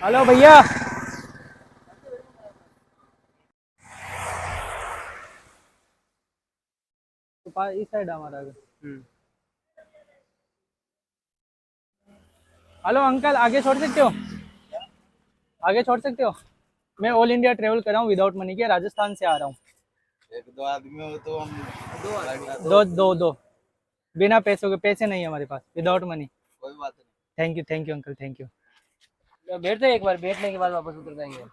Hello भैया। तो इस साइड हमारा हेलो अंकल आगे छोड़ सकते हो? आगे छोड़ सकते हो? मैं ऑल इंडिया ट्रेवल कर रहा हूँ विदाउट मनी के राजस्थान से आ रहा हूँ। एक दो आदमी हो तो हम दो आदमी दो दो दो। बिना पैसों के पैसे नहीं है हमारे पास विदाउट मनी कोई बात नहीं। Thank you thank you uncle thank you बैठते हैं एक बार बैठने के बाद वापस उतर जाएँगे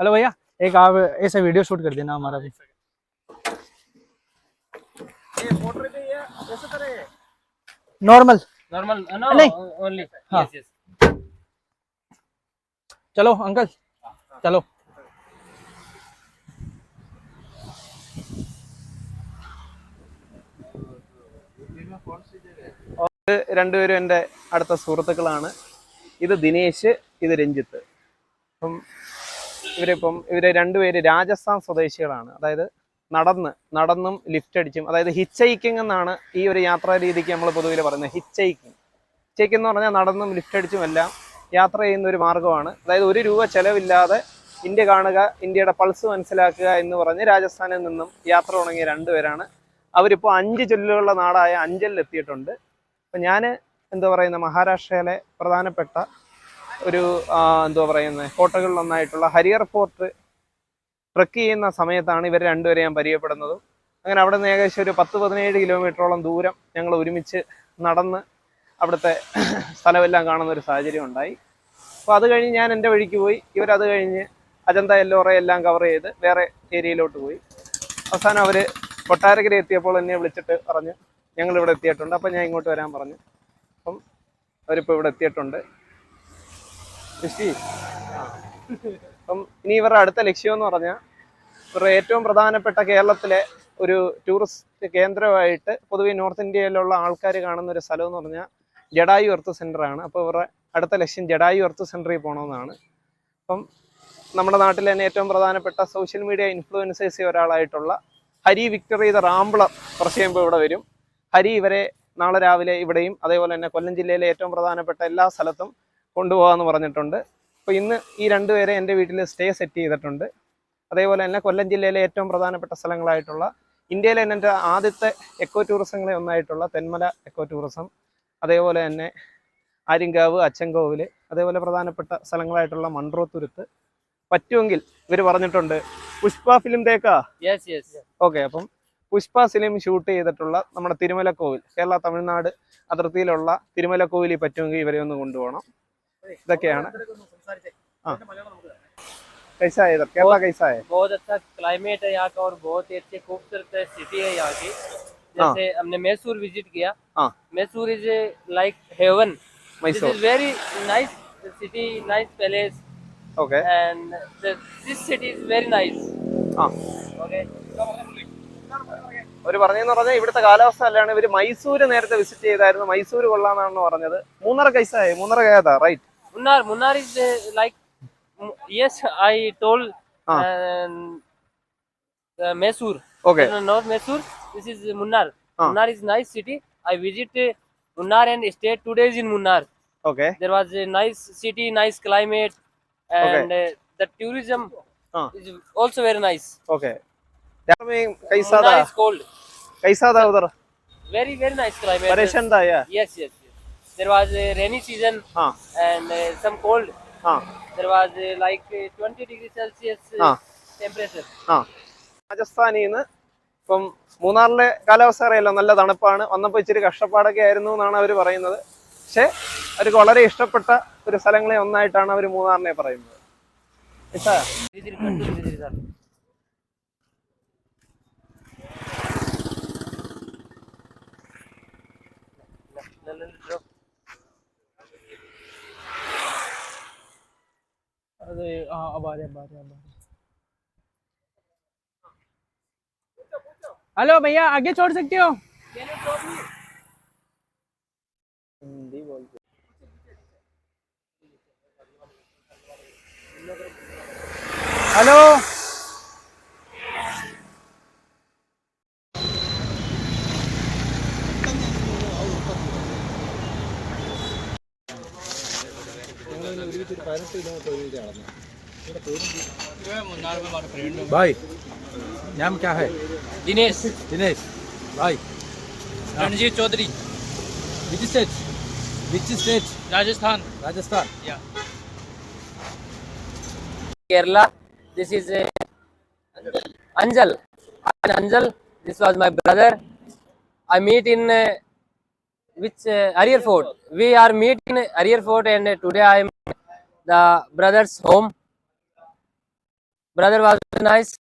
हेलो भैया एक आप ऐसे वीडियो शूट कर देना हमारा भी। नॉर्मल नॉर्मल नहीं। ओनली हाँ। चलो अंकल। चलो। രണ്ടുപേരും എന്റെ അടുത്ത സുഹൃത്തുക്കളാണ്. ഇത് ദിനേശ് ഇത് രഞ്ജിത്ത്. അപ്പം ഇവരിപ്പം ഇവർ രണ്ടുപേര് രാജസ്ഥാൻ സ്വദേശികളാണ്. അതായത് നടന്ന് നടന്നും ലിഫ്റ്റ് അടിച്ചും അതായത് ഹിച്ചൈക്കിംഗ് എന്നാണ് ഈ ഒരു യാത്രാ രീതിക്ക് നമ്മൾ പൊതുവിൽ പറയുന്നത് ഹിച്ചൈക്കിംഗ് ഹിച്ചൈക്കിംഗ് എന്ന് പറഞ്ഞാൽ നടന്നും ലിഫ്റ്റ് അടിച്ചും എല്ലാം യാത്ര ചെയ്യുന്ന ഒരു മാർഗമാണ്. അതായത് ഒരു രൂപ ചെലവില്ലാതെ ഇന്ത്യ കാണുക ഇന്ത്യയുടെ പൾസ് മനസ്സിലാക്കുക എന്ന് പറഞ്ഞ് രാജസ്ഥാനിൽ നിന്നും യാത്ര തുടങ്ങിയ രണ്ടുപേരാണ് അവരിപ്പോൾ അഞ്ച് ജില്ലകളുടെ നാടായ അഞ്ചലിൽ എത്തിയിട്ടുണ്ട് അപ്പം ഞാൻ എന്താ പറയുന്ന മഹാരാഷ്ട്രയിലെ പ്രധാനപ്പെട്ട ഒരു എന്താ പറയുന്നത് കോട്ടകളിലൊന്നായിട്ടുള്ള ഹരിയർ ഫോർട്ട് ട്രക്ക് ചെയ്യുന്ന സമയത്താണ് ഇവർ രണ്ടുപേരെ ഞാൻ പരിചയപ്പെടുന്നതും. അങ്ങനെ അവിടെ നിന്ന് ഏകദേശം ഒരു പത്ത് പതിനേഴ് കിലോമീറ്ററോളം ദൂരം ഞങ്ങൾ ഒരുമിച്ച് നടന്ന് അവിടുത്തെ സ്ഥലമെല്ലാം കാണുന്ന ഒരു സാഹചര്യം ഉണ്ടായി. അപ്പോൾ അത് കഴിഞ്ഞ് ഞാൻ എന്റെ വഴിക്ക് പോയി. ഇവരത് കഴിഞ്ഞ് അജന്ത എല്ലോറ എല്ലാം കവർ ചെയ്ത് വേറെ ഏരിയയിലോട്ട് പോയി. അവസാനം അവർ കൊട്ടാരക്കര എത്തിയപ്പോൾ എന്നെ വിളിച്ചിട്ട് പറഞ്ഞു ഞങ്ങൾ ഇവിടെ എത്തിയിട്ടുണ്ട്. അപ്പം ഞാൻ ഇങ്ങോട്ട് വരാൻ പറഞ്ഞു. അപ്പം അവരിപ്പോൾ ഇവിടെ എത്തിയിട്ടുണ്ട്. അപ്പം ഇനി ഇവരുടെ അടുത്ത ലക്ഷ്യം എന്ന് പറഞ്ഞാൽ ഇവരുടെ ഏറ്റവും പ്രധാനപ്പെട്ട കേരളത്തിലെ ഒരു ടൂറിസ്റ്റ് കേന്ദ്രമായിട്ട് പൊതുവേ നോർത്ത് ഇന്ത്യയിലുള്ള ആൾക്കാർ കാണുന്ന ഒരു സ്ഥലം എന്ന് പറഞ്ഞാൽ ജഡായു എർത്ത് സെന്ററാണ് അപ്പോൾ ഇവരുടെ അടുത്ത ലക്ഷ്യം ജഡായു എർത്ത് സെന്ററിൽ പോകണമെന്നാണ് അപ്പം നമ്മുടെ നാട്ടിൽ തന്നെ ഏറ്റവും പ്രധാനപ്പെട്ട സോഷ്യൽ മീഡിയ ഇൻഫ്ലുവൻസേഴ്സ് ഒരാളായിട്ടുള്ള ഹരി വിക്ടറി ദ റാംബ്ലർ കുറച്ച് ഇവിടെ വരും. ഹരി ഇവരെ നാളെ രാവിലെ ഇവിടെയും അതേപോലെ തന്നെ കൊല്ലം ജില്ലയിലെ ഏറ്റവും പ്രധാനപ്പെട്ട എല്ലാ സ്ഥലത്തും കൊണ്ടുപോകാമെന്ന് പറഞ്ഞിട്ടുണ്ട്. അപ്പോൾ ഇന്ന് ഈ രണ്ടുപേരെ എന്റെ വീട്ടിൽ സ്റ്റേ സെറ്റ് ചെയ്തിട്ടുണ്ട്. അതേപോലെ തന്നെ കൊല്ലം ജില്ലയിലെ ഏറ്റവും പ്രധാനപ്പെട്ട സ്ഥലങ്ങളായിട്ടുള്ള ഇന്ത്യയിലെ തന്നെ എന്റെ ആദ്യത്തെ എക്കോ ടൂറിസങ്ങളെ ഒന്നായിട്ടുള്ള തെന്മല എക്കോ ടൂറിസം അതേപോലെ തന്നെ ആര്യങ്കാവ് അച്ചൻകോവിൽ അതേപോലെ പ്രധാനപ്പെട്ട സ്ഥലങ്ങളായിട്ടുള്ള മൺട്രോത്തുരുത്ത് പറ്റുമെങ്കിൽ ഇവർ പറഞ്ഞിട്ടുണ്ട് Pushpa film തേക്കാ yes yes okay അപ്പം പുഷ്പ ഫിലിം ഷൂട്ട് ചെയ്തിട്ടുള്ള നമ്മുടെ തിരുമലക്കോവിൽ കേരള തമിഴ്നാട് അതിർത്തിയിലുള്ള തിരുമലക്കോവിലിൽ പറ്റുമെങ്കിൽ ഇവരെ ഒന്ന് കൊണ്ടുപോകണം ഇതൊക്കെയാണ് ആ कैसा है इधर केरला कैसा है बहुत अच्छा क्लाइमेट है यहाँ का और बहुत ही अच्छी खूबसूरत सिटी है यहाँ की जैसे हमने मैसूर विजिट किया हाँ। Mysore is like heaven this Mysore is very nice city nice palace okay and the, this city is very nice ah okay ഒരു പറഞ്ഞെന്ന് പറഞ്ഞാൽ ഇവിടുത്തെ കാലാവസ്ഥ അല്ലാണ് ഇവർ മൈസൂര് നേരത്തെ വിസിറ്റ് ചെയ്തായിരുന്നു മൈസൂര് കൊള്ളാന്നാണെന്ന് പറഞ്ഞത് മൂന്നര കൈസായി മൂന്നര കയതാ right Munnar, Munnar is uh, like mm, yes, I told Ah. um, uh, Mysore, okay no, not Mysore. This is Munnar. Ah. Munnar is nice city. I visit uh, Munnar and stayed two days in Munnar. Okay There was a nice city, nice climate, and okay. uh, the tourism uh. is also very nice. Okay. Tell me, kaisa tha? It's cold. Kaisa tha udhar? Very very nice climate. Pareshan tha yeah. Yes yes. yes. There was a rainy season uh. and uh, some cold. Uh. There was uh, like uh, 20 degrees Celsius uh, uh. temperature. Uh. Rajasthani, നിന്ന് ഇപ്പം മൂന്നാറിലെ കാലാവസ്ഥ അറിയാലോ നല്ല തണുപ്പാണ് വന്നപ്പോൾ ഇച്ചിരി കഷ്ടപ്പാടൊക്കെ ആയിരുന്നു എന്നാണ് അവർ പറയുന്നത് പക്ഷേ അവർക്ക് വളരെ ഇഷ്ടപ്പെട്ട ഒരു സ്ഥലങ്ങളെ ഒന്നായിട്ടാണ് അവർ മൂന്നാറിനെ പറയുന്നത് ഇതാ, Visit continue visit sir. No, no, no, drop. अरे हाँ अब आ रहे अब आ रहे अब आ रहे हेलो भैया आगे छोड़ सकते हो ഹലോ भाई नाम क्या है दिनेश दिनेश भाई Ranjit Chaudhary which state which state Rajasthan Rajasthan या Kerala This is uh, Anjal. Anjal. This was my brother. I meet in uh, which uh, Fort. We are meet in Fort, and uh, today I am the brother's home. Brother was nice.